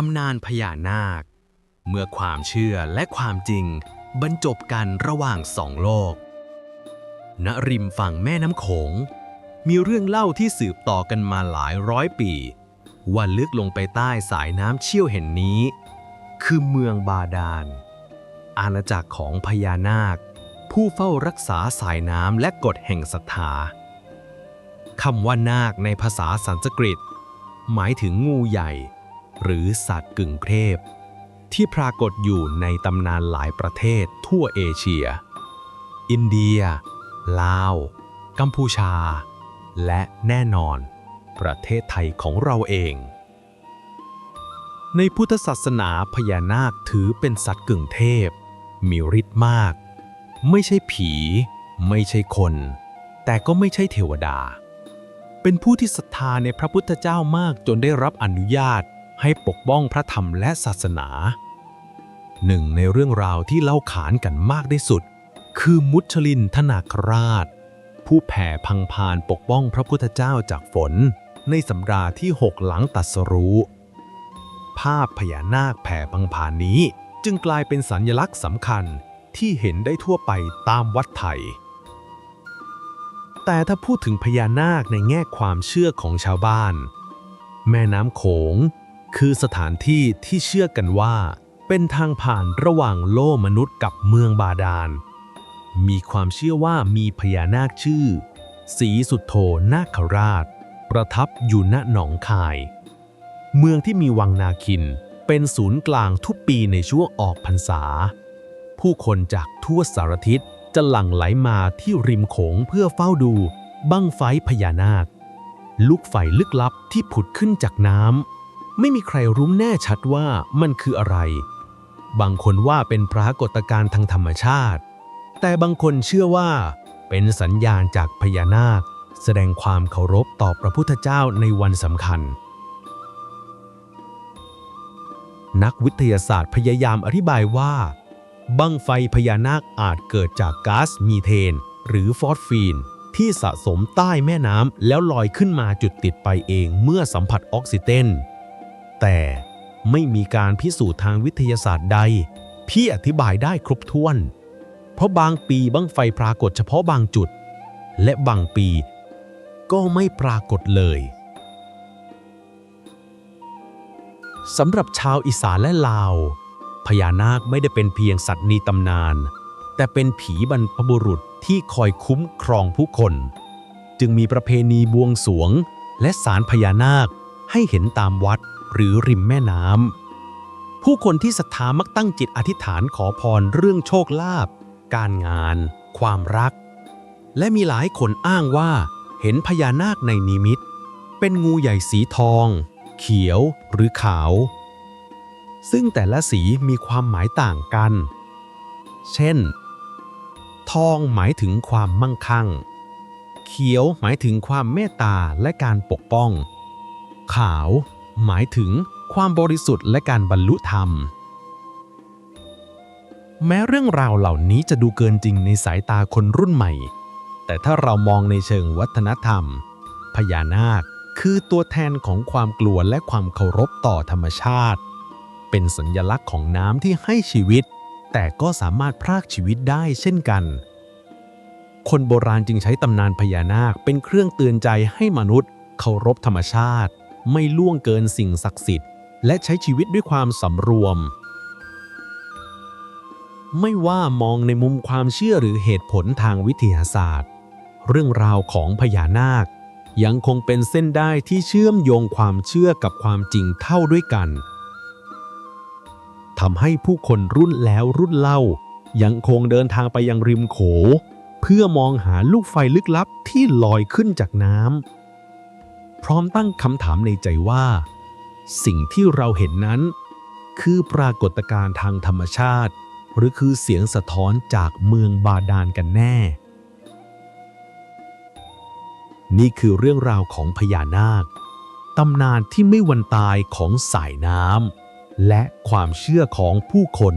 ตำนานพญานาค เมื่อความเชื่อและความจริง บรรจบกันระหว่างสองโลก ณริมฝั่งแม่น้ำโขง มีเรื่องเล่าที่สืบต่อกันมาหลายร้อยปีว่าลึกลงไปใต้สายน้ำเชี่ยวเห็นนี้ คือเมืองบาดาล อาณาจักรของพญานาค ผู้เฝ้ารักษาสายน้ำและกฎแห่งศรัทธาคำว่านาคในภาษาสันสกฤต หมายถึงงูใหญ่ หรือสัตว์กึ่งเทพ ที่ปรากฏอยู่ในตำนานหลายประเทศทั่วเอเชีย อินเดีย ลาว กัมพูชา และแน่นอน ประเทศไทยของเราเอง ในพุทธศาสนาพญานาคถือเป็นสัตว์กึ่งเทพ มีฤทธิ์มาก ไม่ใช่ผี ไม่ใช่คน แต่ก็ไม่ใช่เทวดาเป็นผู้ที่ศรัทธาในพระพุทธเจ้ามากจนได้รับอนุญาต ให้ปกป้องพระธรรมและศาสนา หนึ่งในเรื่องราวที่เล่าขานกันมากที่สุด คือมุชลินทนาคราช ผู้แผ่พังพานปกป้องพระพุทธเจ้าจากฝน ในสำราที่หกหลังตัสรู้ ภาพพญานาคแผ่พังพานนี้จึงกลายเป็นสัญลักษณ์สำคัญที่เห็นได้ทั่วไปตามวัดไทย แต่ถ้าพูดถึงพญานาคในแง่ความเชื่อของชาวบ้าน แม่น้ำโขง คือสถานที่ที่เชื่อกันว่า เป็นทางผ่านระหว่างโลกมนุษย์กับเมืองบาดาล มีความเชื่อว่ามีพญานาคชื่อ สีสุดโทนาคราช ประทับอยู่ณหนองคาย เมืองที่มีวังนาคินเป็นศูนย์กลางทุกปีในช่วงออกพรรษา ผู้คนจากทั่วสารทิศจะหลั่งไหลมาที่ริมโขงเพื่อเฝ้าดูบั้งไฟพญานาค ลูกไฟลึกลับที่ผุดขึ้นจากน้ำ ไม่มีใครรู้แน่ชัดว่ามันคืออะไร บางคนว่าเป็นปรากฏการณ์ทางธรรมชาติ แต่บางคนเชื่อว่า เป็นสัญญาณจากพญานาค แสดงความเคารพต่อพระพุทธเจ้าในวันสำคัญ นักวิทยาศาสตร์พยายามอธิบายว่า บั้งไฟพญานาคอาจเกิดจากก๊าซมีเทน หรือฟอสฟีนที่สะสมใต้แม่น้ำแล้วลอยขึ้นมาจุดติดไปเองเมื่อสัมผัสออกซิเจน แต่ไม่มีการพิสูจน์ทางวิทยาศาสตร์ใดที่อธิบายได้ครบถ้วน เพราะบางปีบั้งไฟปรากฏเฉพาะบางจุด และบางปีก็ไม่ปรากฏเลยสำหรับชาวอีสานและลาว พญานาคไม่ได้เป็นเพียงสัตว์ในตำนาน แต่เป็นผีบรรพบุรุษที่คอยคุ้มครองผู้คน จึงมีประเพณีบวงสวงและสารพญานาคให้เห็นตามวัด หรือริมแม่น้ำผู้คนที่ศรัทธามักตั้งจิตอธิษฐานขอพรเรื่องโชคลาภการงาน ความรัก และมีหลายคนอ้างว่า เห็นพญานาคในนิมิต เป็นงูใหญ่สีทอง เขียวหรือขาว ซึ่งแต่ละสีมีความหมายต่างกัน เช่น ทองหมายถึงความมั่งคั่ง เขียวหมายถึงความเมตตาและการปกป้อง ขาว หมายถึงความบริสุทธิ์และการบรรลุธรรม แม้เรื่องราวเหล่านี้จะดูเกินจริงในสายตาคนรุ่นใหม่ แต่ถ้าเรามองในเชิงวัฒนธรรม พญานาคคือตัวแทนของความกลัวและความเคารพต่อธรรมชาติ เป็นสัญลักษณ์ของน้ำที่ให้ชีวิต แต่ก็สามารถพรากชีวิตได้เช่นกัน คนโบราณจึงใช้ตำนานพญานาคเป็นเครื่องเตือนใจให้มนุษย์เคารพธรรมชาติ ไม่ล่วงเกินสิ่งศักดิ์สิทธิ์ และใช้ชีวิตด้วยความสำรวม ไม่ว่ามองในมุมความเชื่อหรือเหตุผลทางวิทยาศาสตร์ เรื่องราวของพญานาค ยังคงเป็นเส้นได้ที่เชื่อมโยงความเชื่อกับความจริงเท่าด้วยกันทำให้ผู้คนรุ่นแล้วรุ่นเล่า ยังคงเดินทางไปยังริมโข เพื่อมองหาลูกไฟลึกลับที่ลอยขึ้นจากน้ำ พร้อมตั้งคำถามในใจว่า สิ่งที่เราเห็นนั้น คือปรากฏการณ์ทางธรรมชาติ หรือคือเสียงสะท้อนจากเมืองบาดาลกันแน่ นี่คือเรื่องราวของพญานาคตำนานที่ไม่วันตายของสายน้ำและความเชื่อของผู้คน